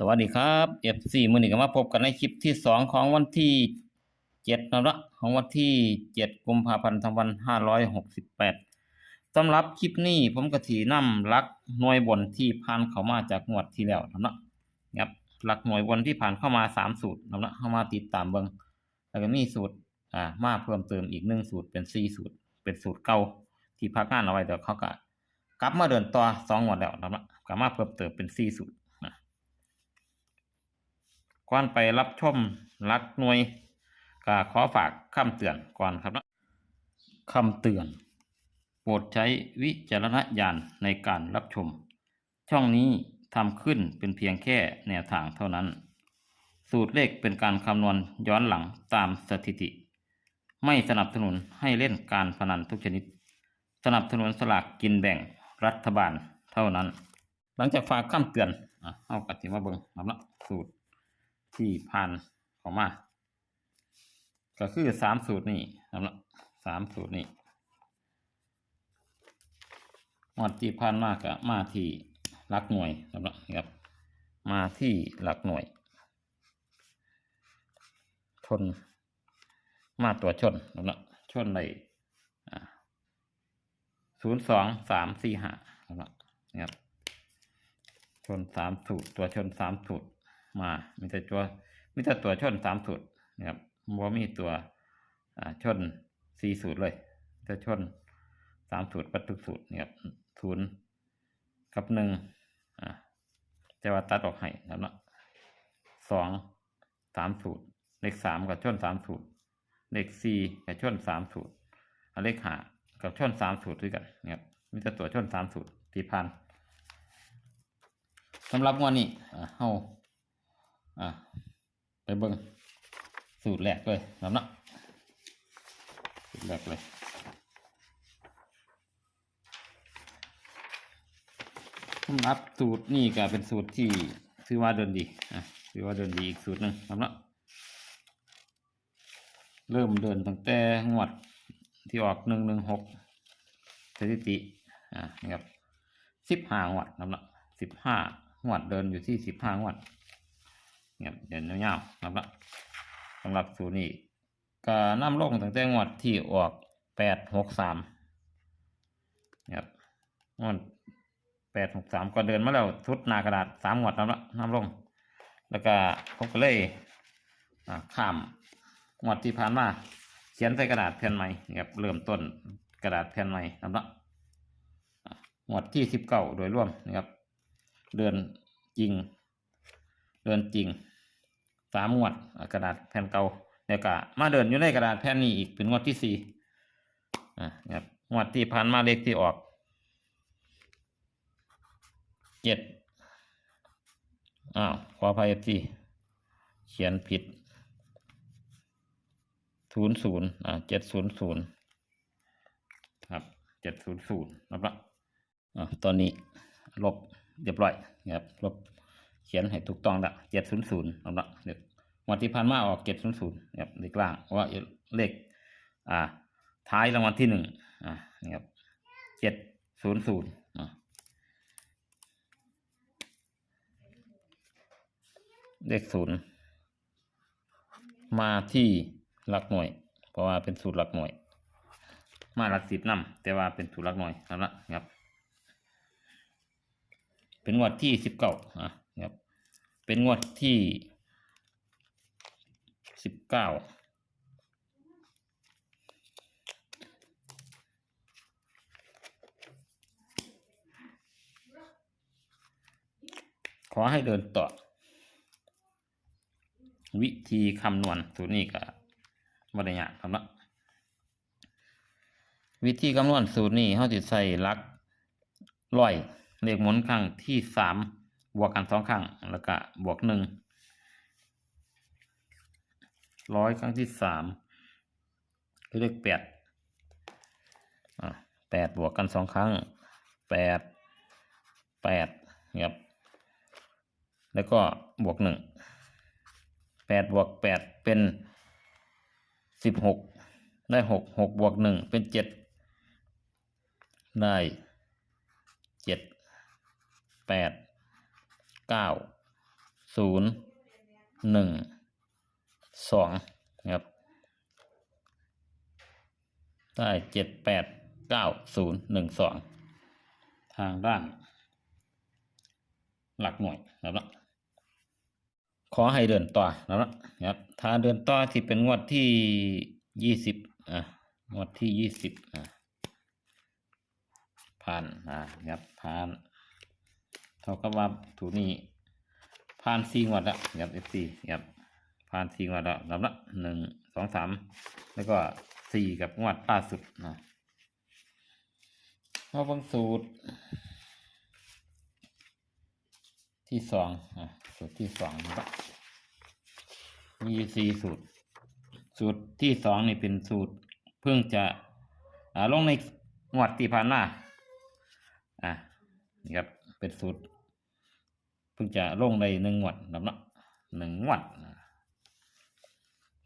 สวัสดีครับ F4 มื้อนี้ก็มาพบกันในคลิปที่สองของวันที่เจ็ดนะละของวันที่เจ็ดกุมภาพันธ์สองพันห้าร้อยหกสิบแปดสำหรับคลิปนี้ผมก็ถีนำหลักหน่วยบนที่ผ่านเข้ามาจากงวดที่แล้วนะนะครับหลักหน่วยบนที่ผ่านเข้ามาสามสูตรนะละเข้ามาติดตามเบิงแล้วก็มีสูตรอ่ามาเพิ่มเติมอีกหนึ่งสูตรเป็นสี่สูตร เป็นสูตรเก่าที่พักงานเอาไว้เดี๋ยวเขาก็กลับมาเดินต่อสองงวดแล้วนะละกลับมาเพิ่มเติมเป็นสี่สูตร ก่อนไปรับชมรักหน่วยก็ขอฝากคำเตือนก่อนครับนะคำเตือน โปรดใช้วิจารณญาณในการรับชม ช่องนี้ทำขึ้นเป็นเพียงแค่แนวทางเท่านั้น สูตรเลขเป็นการคำนวณย้อนหลังตามสถิติ ไม่สนับสนุนให้เล่นการพนันทุกชนิด สนับสนุนสลากกินแบ่งรัฐบาลเท่านั้น หลังจากฝากคำเตือนอเอากติมาเบิงครับละสูตร ที่ผ่านของมา ก็คือสามสูตรนี่ครับสามสูตรนี่งวดที่ผ่านมาก็มาที่หลักหน่วยครับละครับ มาที่หลักหน่วย ชน มาตัวชนครับชนในศูนย์สองสามสี่ห้าครับละครับชนสามสูตรตัวชนสามสูตร มา มีแต่ตัวมีแต่ตัวชนสามสูตรนะครับบ่มีตัวอ่าชนสี่สูตรเลยแต่ชนสามสูตรปัดทุสูตรนะครับศูนย์กับหนึ่งอ่าแต่ว่าตัดออกให้นะครับเนาะสองสามสูตร เลขสามกับชนสามสูตร เลขสี่กับชนสามสูตรเลขห้ากับชนสามสูตรด้วยกันนะครับมีแต่ตัวชนสามสูตรที่พันสำหรับวันนี้อ่าเฮา อะไปเบิ่งสูตรแรกเลยครับเนาะสูตรแรกเลยสำหรับสูตรนี่ก็เป็นสูตรที่ถือว่าเดินดีอะถือว่าเดินดีอีกสูตรหนึ่งครับเนาะเริ่มเดินตั้งแต่งวดที่ออกหนึ่งหนึ่งหกสถิติอะนี่ครับสิบห้างวดครับเนาะสิบห้างวดเดินอยู่ที่สิบห้างวด เงียบเดินยาวๆนะครับสำหรับสูตรนี้ก็น้ำลงตั้งแต่งวดที่ออกแปดหกสามครับงวดแปดหกสามก็เดินมาแล้วทุดหนากระดาษสามงวดแล้วละน้ำลง แล้วก็ผมก็เลยอ่าข้ามงวดที่ผ่านมาเขียนใส่กระดาษแผ่นใหม่นะครับเริ่มต้นกระดาษแผ่นใหม่นะครับงวดที่สิบเก้าโดยรวมนะครับ เดือนจริง เดินจริงสามงวดกระดาษแผ่นเก่าเดี๋ยวก็มาเดินอยู่ในกระดาษแผ่นนี้อีกเป็นงวดที่สี่อะครับงวดที่ผ่านมาเลขที่ออกเจ็ดอ้าวขออภัยที่เขียนผิดศูนย์ศูนย์อ่าเจ็ดศูนย์ศูนย์ครับเจ็ดศูนย์ศูนย์นะครับอ่าตอนนี้ลบเรียบร้อยนะครับลบ เขียนให้ถูกต้องละเจ็ดศูนย์ศูนย์สำหรับเด็กวันที่ผ่านมาออกเจ็ดศูนย์ศูนย์ครับเลขล่างว่าเลขอ่า ท้ายรางวัลที่หนึ่งอ่านี่ครับเจ็ดศูนย์ศูนย์อ่าเลขศูนย์มาที่หลักหน่วย เพราะว่าเป็นสูตรหลักหน่วย มาหลักสิบนำแต่ว่าเป็นสูตรหลักหน่วยครับนะครับ เป็นงวดที่สิบเก้าอะ เป็นงวดที่สิบเก้าขอให้เดินต่อ วิธีคำนวณสูตรนี้ก็บริยากครับเนาะวิธีคำนวณสูตรนี้เขาจะใส่ลักร้อยเลขหมุนครั้งที่สาม บวกกันสองครั้งแล้วก็บวกหนึ่งร้อยครั้งที่สามคือเลขแปดแปดบวกกันสองครั้งแปดแปดครับแล้วก็บวกหนึ่งแปดบวกแปดเป็นสิบหกได้หกหกบวกหนึ่งเป็นเจ็ดได้เจ็ดแปด เก้าศูนย์หนึ่งสองนะครับ ได้เจ็ดแปดเก้าศูนย์หนึ่งสองทางด้าน หลักหน่วยนะครับขอให้เดินต่อนะครับถ้าเดินต่อที่เป็นงวดที่ยี่สิบอะงวดที่ยี่สิบอะผ่านอะครับผ่าน ท่ากับว่าถูนี้ผ่านสี่งวดแล้วครับเอฟซียับผ่านสี่งวดแล้วลำละหนึ่งสองสามแล้วก็สี่กับงวดล่าสุดนะมาเบังสูตร ที่สองอะสูตรที่สองนะครับมีสี่สูตร สูตรที่สองนี่เป็นสูตร เพิ่งจะอ่าลงในงวดที่ผ่านมาอะนี่ครับเป็นสูตร เพิ่งจะลงในหนึ่งวดนะเนาะหนึ่งวดอะ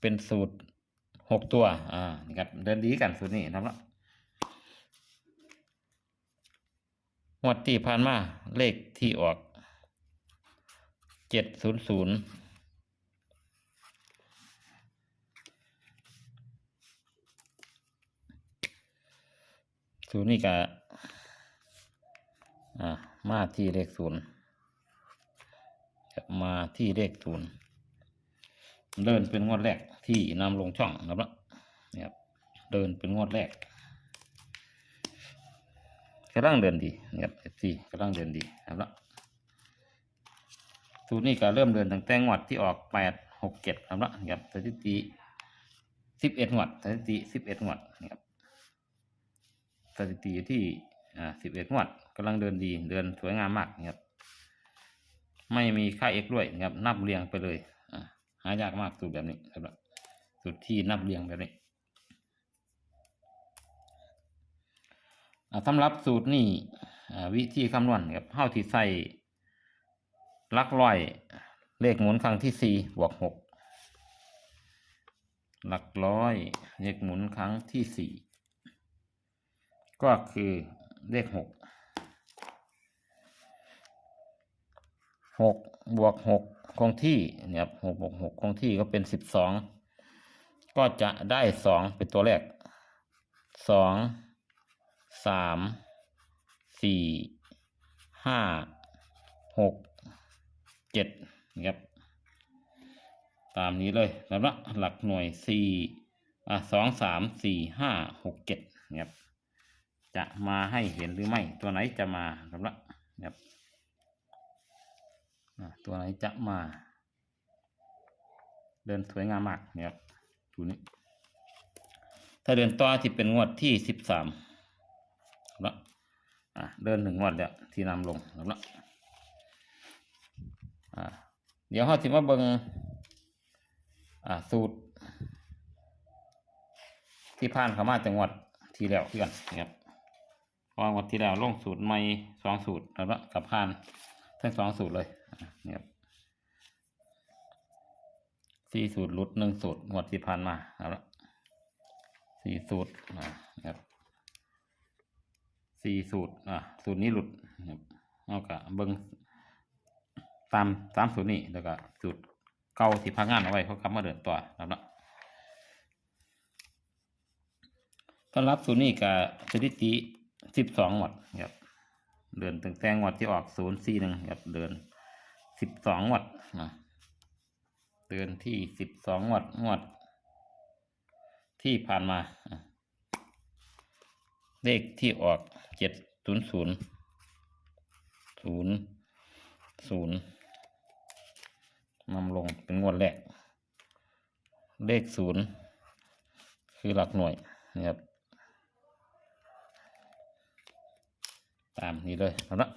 เป็นสูตรหกตัว อ่า นี่ครับ เดินดีกันสูตรนี้นะครับเนาะงวดที่ผ่านมาเลขที่ออกเจ็ดศูนย์ศูนย์ศูนย์นี่กะอ่ามาที่เลขศูนย์ มาที่เลขศูนย์เดินเป็นงวดแรกที่นำลงช่องนะครับเนี่ยครับเดินเป็นงวดแรกกำลังเดินดีนะครับเอฟซีกำลังเดินดีนะครับสูตรนี้ก็เริ่มเดินตั้งแต่งวดที่ออกแปดหกเจ็ดครับละครับสถิติสิบเอ็ดงวดสถิติสิบเอ็ดงวดนะครับสถิติที่อ่าสิบเอ็ดงวดกำลังเดินดีเดินสวยงามมากนะครับ ไม่มีค่าเอกด้วยนะครับนับเรียงไปเลยหายากมากสูตรแบบนี้ครับสูตรที่นับเรียงแบบนี้สำหรับสูตรนี้อ่วิธีคำนวณครับเท่าที่ใส่ลักร้อยเลขหมุนครั้งที่สี่บวกหกหลักร้อยเลขหมุนครั้งที่สี่ก็คือเลขหก หกบวกหกคงที่เนี่ยหกบวกหกคงที่ก็เป็นสิบสองก็จะได้สองเป็นตัวแรกสองสามสี่ห้าหกเจ็ดนะครับตามนี้เลยแล้วละหลักหน่วยสี่อะสองสามสี่ห้าหกเจ็ดนะครับจะมาให้เห็นหรือไม่ตัวไหนจะมาแล้วละนะครับ ตัวไหนจะมา เดินสวยงามมากเนะครับตัวนี้ ถ้าเดินต่อที่เป็นงวดที่สิบสามแล้วอะเดินหนึ่งงวดแล้วที่นำลงแล้วละอ่าเดี๋ยวเราสิมาเบิงอ่าสูตร ที่ผ่านเข้ามาจังหวัดที่แล้วคือกันนะครับพราะวันที่แล้วลงสูตรใหม่สองสูตรแล้วก็กับผ่านทั้งสองสูตรเลย นี่ครับสี่สูตรหลุดหนึ่งสูตรงวดที่ผ่านมาแล้วละสี่สูตรนะครับสี่สูตรอ่าสูตรนี้หลุดนะครับเอากะเบิงตามตามสูตรนี้แล้วก็สูตรเก่าที่พักงานเอาไว้เขากลับมาเดินต่อแล้วเนาะสำหรับสูตรนี้กับสถิติสิบสองหมดครับเดินตั้งแต่งวดที่ออกศูนย์สี่หนึ่งครับเดิน สิบสองงวดนะเดินที่สิบสองงวดงวด ที่ผ่านมา เลขที่ออกเจ็ดศูนย์ศูนย์ศูนย์ศูนย์นำลงเป็นงวดแรก เลขศูนย์คือหลักหน่วยนะครับ ตามนี้เลยเอาละ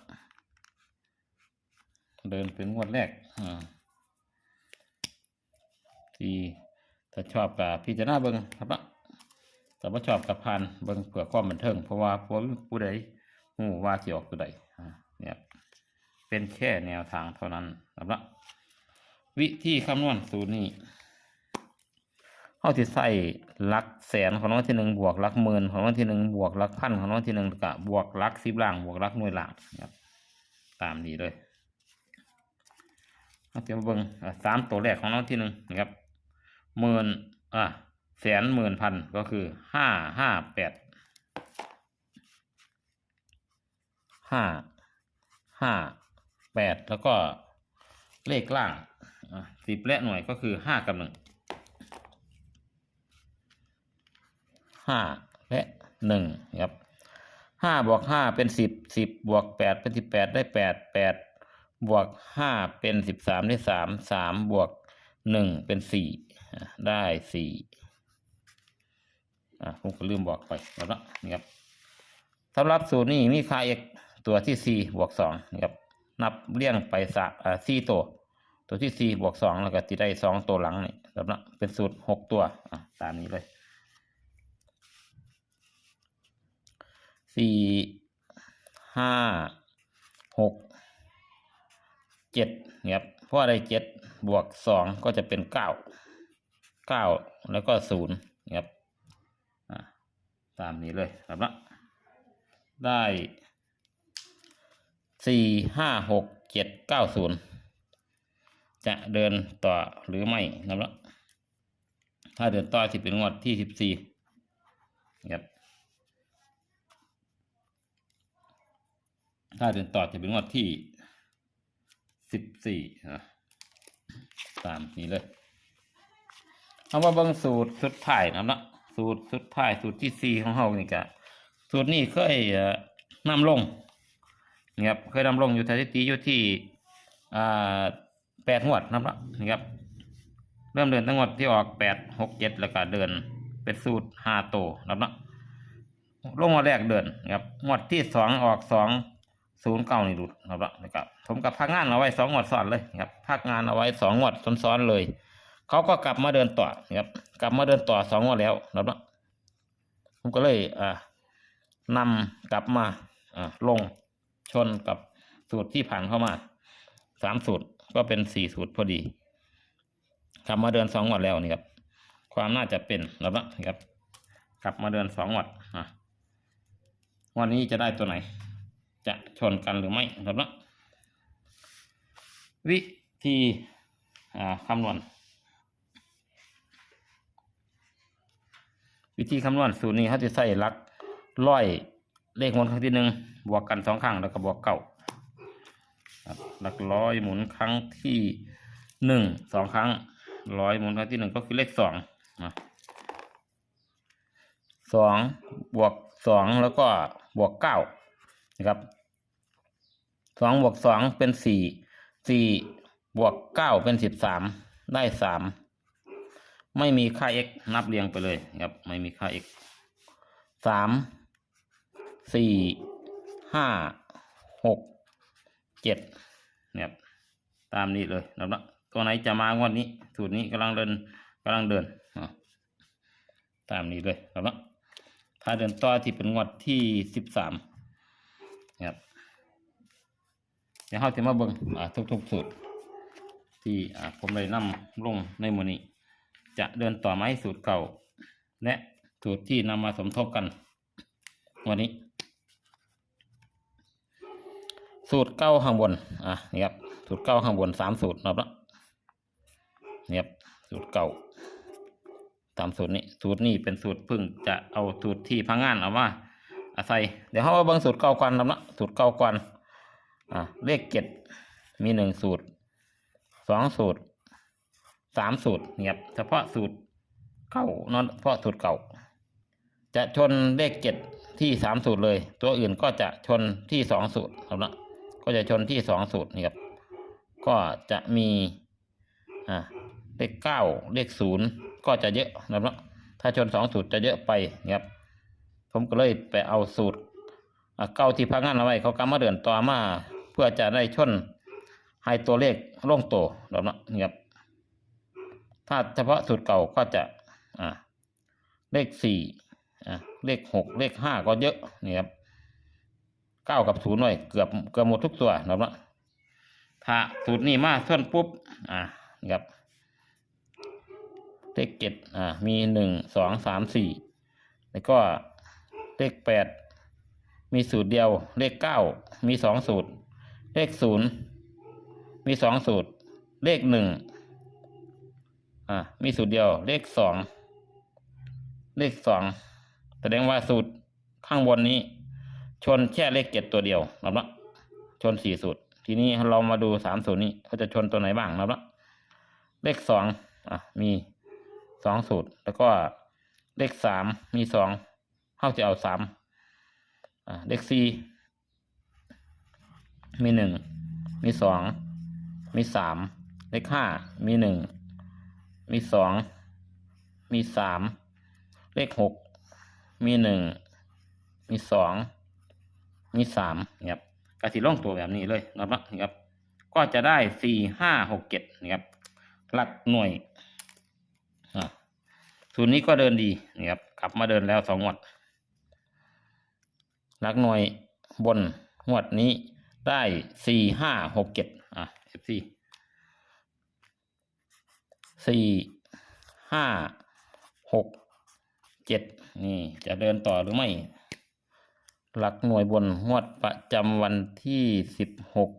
เดินเป็นงวดแรกอ่าที่ถ้าชอบกับพิจารณาเบิ้งครับละแต่ว่าชอบกับพานเบิ้งเพื่อความบันเทิงเพราะว่าพวกผู้ใดหูว่าที่ออกตัวใดอ่าเนี่ยเป็นแค่แนวทางเท่านั้นสำหรับวิธีคำนวณสูตรนี้เขาจะใส่ลักแสนของน้องที่หนึ่งบวกลักหมื่นของน้องที่หนึ่งบวกลักพันของน้องที่หนึ่งกับบวกลักสิบล่างบวกลักหน่วยล่างครับตามนี้เลย เราจะมาเบิ่งสามตัวแรกของน้องที่หนึ่งนะครับหมื่นอะแสนหมื่นพันก็คือห้าห้าแปดห้าห้าแปดแล้วก็เลขล่างสิบและหน่วยก็คือห้ากับหนึ่งห้าและหนึ่งครับห้าบวกห้าเป็นสิบสิบบวกแปดเป็นสิบแปดได้แปดแปด บวกห้าเป็นสิบสามได้สามสามบวกหนึ่งเป็นสี่ได้สี่อะผมก็ลืมบอกไปแล้วนะนี่ครับสำหรับสูตรนี้มีค่า x ตัวที่สี่บวกสองนะครับ นับเลี่ยงไปสะอ่าสี่ตัว ตัวที่สี่บวกสองแล้วก็จะได้สองตัวหลังนี่แล้วนะเป็นสูตรหกตัวอะตามนี้เลยสี่ห้าหก เจ็ดนะครับเพราะอะไรเจ็ดบวกสองก็จะเป็นเก้าเก้าแล้วก็ศูนย์นะครับตามนี้เลยครับนะได้สี่ห้าหกเจ็ดเก้าศูนย์จะเดินต่อหรือไม่ครับถ้าเดินต่อจะเป็นงวดที่สิบสี่ครับถ้าเดินต่อจะเป็นงวดที่ สิบสี่นะตามนี้เลย เอามาเบิ่งสูตรสุดท้ายนะครับนะสูตรสุดท้ายสูตรที่สี่ของเรานี่กะสูตรนี้เคยเอ่อนำลงนี่ครับเคยนำลงอยู่สถิติอยู่ที่อ่าแปดงวดนะครับนี่ครับ เริ่มเดินตั้งงวดที่ออกแปดหกเจ็ดแล้วก็เดินเป็นสูตรห้าโตนะครับนะลงงวดแรกเดินนะครับงวดที่สองออกสอง ศูนย์เก้านี่หลุดนะครับนะครับผมกับพักงานเอาไว้สองงวดซ้อนเลยนะครับพักงานเอาไว้สองงวดซ้อนๆเลยเขาก็กลับมาเดินต่อนะครับ กลับมาเดินต่อสองงวดแล้วนะครับผมก็เลยอ่านำกลับมาอ่าลงชนกับสูตรที่ผ่านเข้ามาสามสูตรก็เป็นสี่สูตรพอดีกลับมาเดินสองวัดแล้วนี่ครับ ความน่าจะเป็นแล้วนะครับ กลับมาเดินสองวัดอะวันนี้จะได้ตัวไหน จะชนกันหรือไม่ครับนะวิธีคำนวณ วิธีคำนวณสูตรนี้เขาจะใส่ลักร้อยเลขหมุนครั้งที่หนึ่งบวกกันสองครั้งแล้วก็บวกเก้าหลักร้อยหมุนครั้งที่หนึ่งสองครั้งร้อยหมุนครั้งที่หนึ่งก็คือเลขสองสองบวกสองแล้วก็บวกเก้า นะครับสองบวกสองเป็นสี่สี่บวกเก้าเป็นสิบสามได้สามไม่มีค่า x นับเรียงไปเลยครับ ไม่มีค่า x สามสี่ห้าหกเจ็ดเนี่ยครับตามนี้เลยนะครับตัวไหนจะมางวดนี้สูตรนี้กำลังเดินกำลังเดินอะตามนี้เลยนะครับถ้าเดินต่อที่เป็นงวดที่สิบสาม นะครับเดี๋ยวเราจะมาเบิ่งอ่าทุกๆสูตรที่ผมเลยนำลงในมือนี้ จะเดินต่อไหมสูตรเก่า และสูตรที่นำมาสมทบกัน วันนี้ สูตรเก้าข้างบนอะนี่ครับสูตรเก้าข้างบนสามสูตรนะครับนี่ครับสูตรเก่าตามสูตรนี้ สูตรนี้เป็นสูตรพึ่งจะเอาสูตรที่พังงานเอามา อาศัยเดี๋ยวเขามาเบิ่งสูตรเก้าก่อนนะครับนะสูตรเก้าก่อนอะเลขเจ็ดมีหนึ่งสูตรสองสูตรสามสูตรเนี่ยครับเฉพาะสูตรเก่านอนเฉพาะสูตรเก่า จะชนเลขเจ็ดที่สามสูตรเลย ตัวอื่นก็จะชนที่สองสูตรครับนะก็จะชนที่สองสูตรนี่ครับก็จะมีอ่าเลขเก้าเลขศูนย์ก็จะเยอะนะครับถ้าชนสองสูตรจะเยอะไปนะครับ ผมก็เลยไปเอาสูตรเก้าที่พักงานเอาไว้เขากำมาเดินต่อมา เพื่อจะได้ชนให้ตัวเลขลงโตัวนะครับนี่ครับถ้าเฉพาะสูตรเก่าก็จะอ่าเลขสี่อ่าเลขหกเลขห้าก็เยอะนี่ครับเก้ากับศูนย์หน่อยเกือบเกือบหมดทุกตัวนะครับถ้าสูตรนี้มาส่วนปุ๊บอ่านี่ครับเลขเจ็ดอ่ามีหนึ่งสองสามสี่แล้วก็ เลขแปดมีสูตรเดียว เลขเก้ามีสองสูตร เลขศูนย์มีสองสูตร เลขหนึ่งอ่ามีสูตรเดียว เลขสองเลขสองแสดงว่าสูตรข้างบนนี้ ชนแค่เลขเจ็ดตัวเดียวนะครับชนสี่สูตร ทีนี้เรามาดูสามสูตรนี้เขาจะชนตัวไหนบ้างนะครับเนาะเลขสองอะมีสองสูตร แล้วก็เลขสามมีสอง เขาจะเอาสามเลขสี่มีหนึ่งมีสองมีสามเลขห้ามีหนึ่งมีสองมีสามเลขหกมีหนึ่งมีสองมีสามนะครับกระสิล่องตัวแบบนี้เลยนะครับนะครับ ก็จะได้สี่ห้าหกเจ็ดนะครับ หลักหน่วยอะสูตรนี้ก็เดินดีนะครับกลับมาเดินแล้วสองงวด หลักหน่วยบนงวดนี้ได้สี่ห้าหกเจ็ดอะเอฟซีสี่ห้าหกเจ็ดนี่จะเดินต่อหรือไม่ หลักหน่วยบนงวดประจำวันที่สิบหก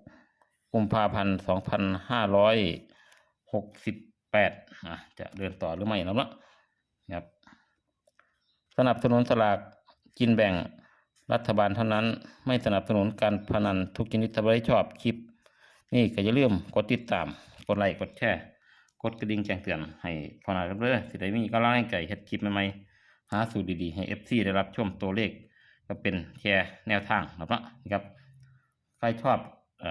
กุมภาพันธ์สองพันห้าร้อยหกสิบแปดอะจะเดินต่อหรือไม่แล้วนะครับสนับสนุนสลากกินแบ่ง รัฐบาลเท่านั้นไม่สนับสนุนการพนันทุกชนิดถ้าไม่ชอบคลิป นี่ก็อย่าลืมกดติดตาม กดไลค์กดแชร์กดกระดิ่งแจ้งเตือนให้พอนากันเด้อสิได้มีกำลังใจเฮ็ดคลิปใหม่ๆหาสูตรดีๆ ให้ FC ได้รับชมตัวเลข ก็เป็นแค่แนวทางนะครับนะครับ ใครชอบอ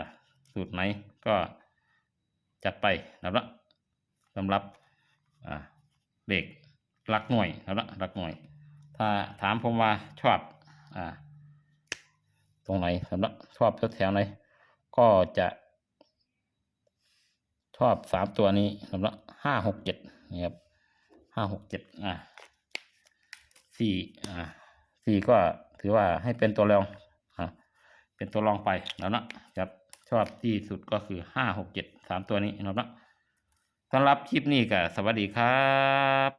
สูตรไหนก็จัดไปนะครับสำหรับอ่าเด็กหลักหน่วยนะครับหลักหน่วย ถ้าถามผมว่าชอบอ่า ตรงไหนสำหรับชอบแถวไหนก็จะชอบสามตัวนี้สำหรับห้าหกเจ็ดนะครับห้าหกเจ็ดอ่าสี่อ่าสี่ก็ถือว่าให้เป็นตัวรองอะเป็นตัวรองไปแล้วนะครับ ชอบที่สุดก็คือห้าหกเจ็ดสามตัวนี้นะครับสำหรับคลิปนี้ก็สวัสดีครับ